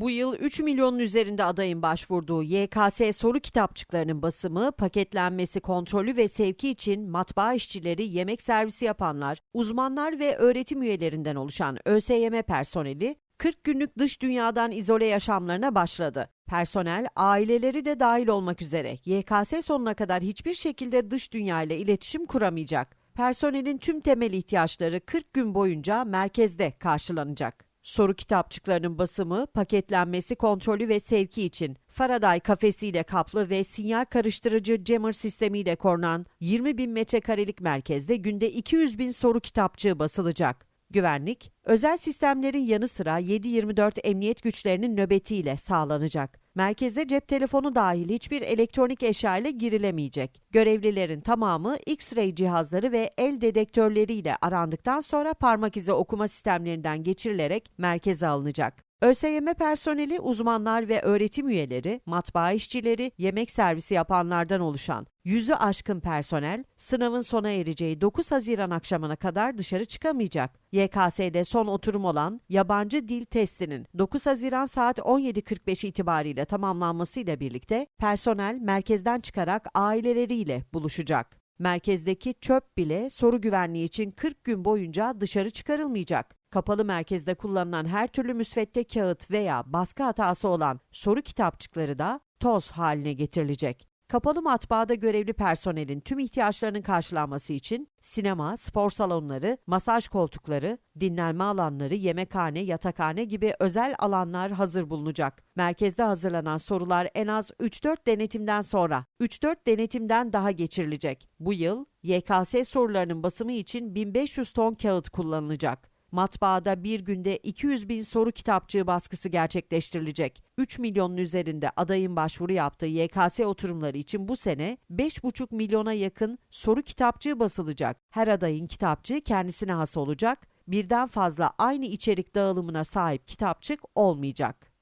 Bu yıl 3 milyonun üzerinde adayın başvurduğu YKS soru kitapçıklarının basımı, paketlenmesi, kontrolü ve sevki için matbaa işçileri, yemek servisi yapanlar, uzmanlar ve öğretim üyelerinden oluşan ÖSYM personeli 40 günlük dış dünyadan izole yaşamlarına başladı. Personel, aileleri de dahil olmak üzere YKS sonuna kadar hiçbir şekilde dış dünya ile iletişim kuramayacak. Personelin tüm temel ihtiyaçları 40 gün boyunca merkezde karşılanacak. Soru kitapçıklarının basımı, paketlenmesi, kontrolü ve sevki için Faraday kafesiyle kaplı ve sinyal karıştırıcı jammer sistemiyle korunan 20 bin metrekarelik merkezde günde 200 bin soru kitapçığı basılacak. Güvenlik, özel sistemlerin yanı sıra 7-24 emniyet güçlerinin nöbetiyle sağlanacak. Merkeze cep telefonu dahil hiçbir elektronik eşya ile girilemeyecek. Görevlilerin tamamı X-ray cihazları ve el dedektörleriyle arandıktan sonra parmak izi okuma sistemlerinden geçirilerek merkeze alınacak. ÖSYM personeli, uzmanlar ve öğretim üyeleri, matbaa işçileri, yemek servisi yapanlardan oluşan yüzü aşkın personel, sınavın sona ereceği 9 Haziran akşamına kadar dışarı çıkamayacak. YKS'de son oturum olan yabancı dil testinin 9 Haziran saat 17.45 itibariyle tamamlanmasıyla birlikte personel merkezden çıkarak aileleriyle buluşacak. Merkezdeki çöp bile soru güvenliği için 40 gün boyunca dışarı çıkarılmayacak. Kapalı merkezde kullanılan her türlü müsvedde kağıt veya baskı hatası olan soru kitapçıkları da toz haline getirilecek. Kapalı matbaada görevli personelin tüm ihtiyaçlarının karşılanması için sinema, spor salonları, masaj koltukları, dinlenme alanları, yemekhane, yatakhane gibi özel alanlar hazır bulunacak. Merkezde hazırlanan sorular en az 3-4 denetimden sonra 3-4 denetimden daha geçirilecek. Bu yıl YKS sorularının basımı için 1500 ton kağıt kullanılacak. Matbaada bir günde 200 bin soru kitapçığı baskısı gerçekleştirilecek. 3 milyonun üzerinde adayın başvuru yaptığı YKS oturumları için bu sene 5,5 milyona yakın soru kitapçığı basılacak. Her adayın kitapçığı kendisine has olacak. Birden fazla aynı içerik dağılımına sahip kitapçık olmayacak.